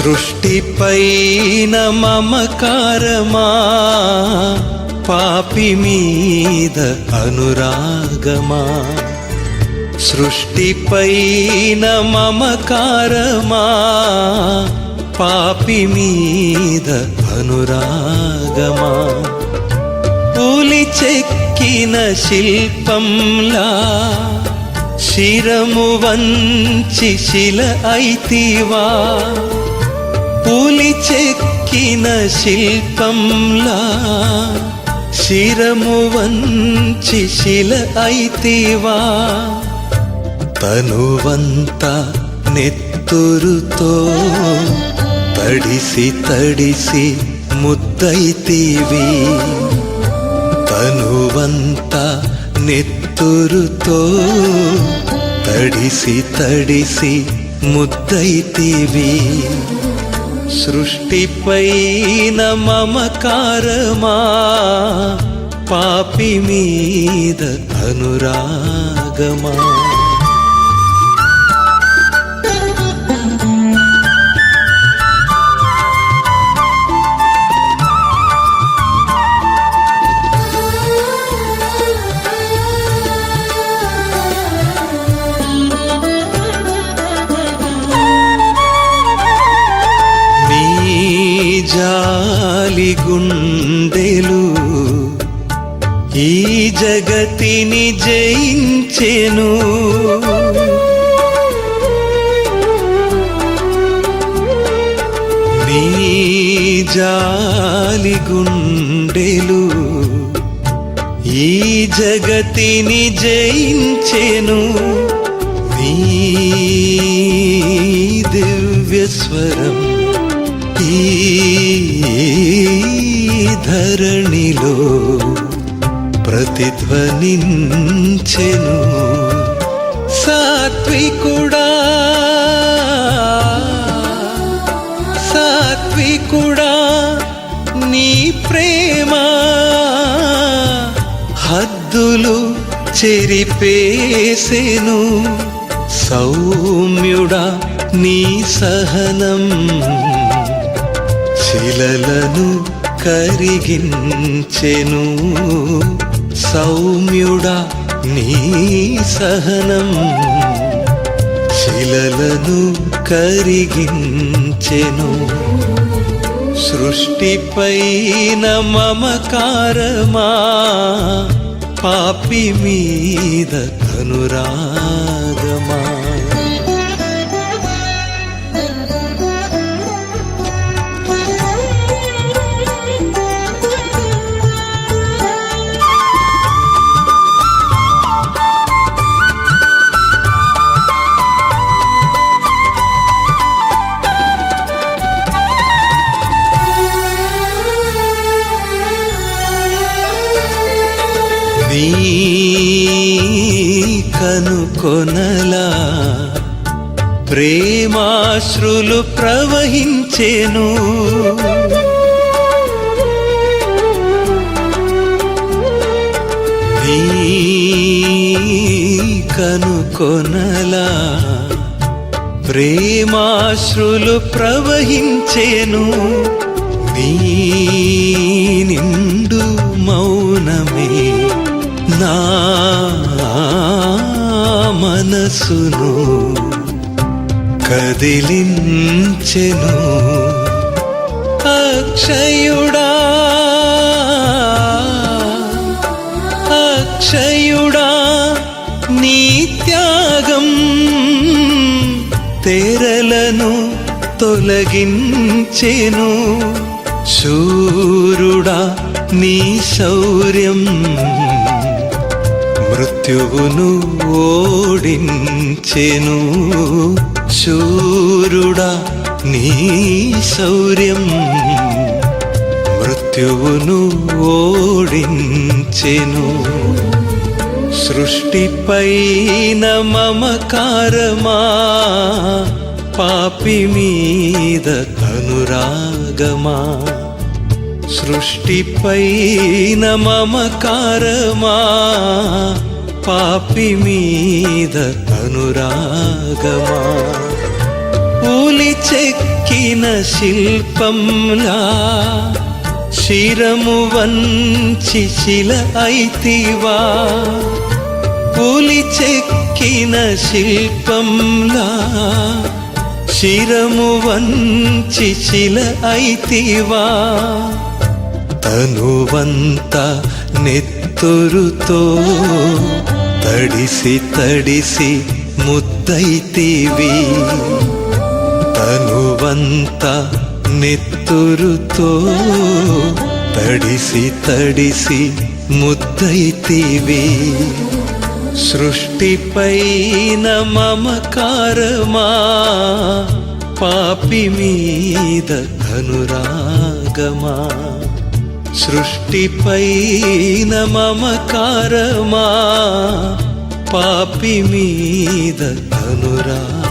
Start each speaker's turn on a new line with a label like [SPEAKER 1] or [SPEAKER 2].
[SPEAKER 1] సృష్టిపైన మమకారమా? పాపి మీద అనురాగమా? సృష్టిపైన మమకారమా? పాపి మీద అనురాగమా? పూలి చెక్కిన శిల్పంలా శిరము వంచి శిల అయితివా? పులి చెక్కిన శిల్పంలా శిరము వంచి శిల అయితేవా. తనువంత నెత్తురుతో తడిసి తడిసి ముద్దైతేవి తనువంత నెత్తురుతో తడిసి తడిసి ముద్దైతేవి సృష్టిపైన మమకారమా? పాపి మీద అనురాగమా? గుండెలు ఈ జగతిని జయించెను. నీ జాలి గుండెలు ఈ జగతిని జయించెను. నీ దివ్య స్వరం ధరణిలో ప్రతిధ్వనించెను. సాత్వికుడా సాత్వికుడా నీ ప్రేమ హద్దులు చెరిపేసెను. సౌమ్యుడా నీ సహనం శిలలను కరిగించెను. సౌమ్యుడా నీ సహనం. శిలలను కరిగించెను. సృష్టిపైన మమకారమా. పాపి మీద అనురాగమా. ప్రేమాశ్రులు ప్రవహించేను. కనుకొనలా ప్రేమాశ్రులు ప్రవహించేను. నీ నిండు మౌనమే నా మనసును. కదిలించెను. అక్షయుడా అక్షయుడా నీ త్యాగం తెరలను తొలగించెను. శూరుడా నీ శౌర్యం మృత్యువును ఓడించెను. శూరుడా నీ శౌర్యం మృత్యువును ఓడించెను. సృష్టిపైన మమకారమా పాపి మీద అనురాగమా. సృష్టిపైన మమకారమా పాపి మీద అనురాగమా? పూలి చెక్కిన శిల్పంలా శిరము వంచి శిల అయితివా? పూలి చెక్కిన శిల్పంలా శిరము వంచి శిల అయితివా? తనువంత నెత్తురుతో తడిసి తడిసి ముద్దైతివి తనువంత నెత్తురుతో తడిసి తడిసి ముద్దైతివి సృష్టిపైన మమకారమా పాపి మీద ధనురాగమా. సృష్టిపైన మమకారమా? పాపి మీద ధనురా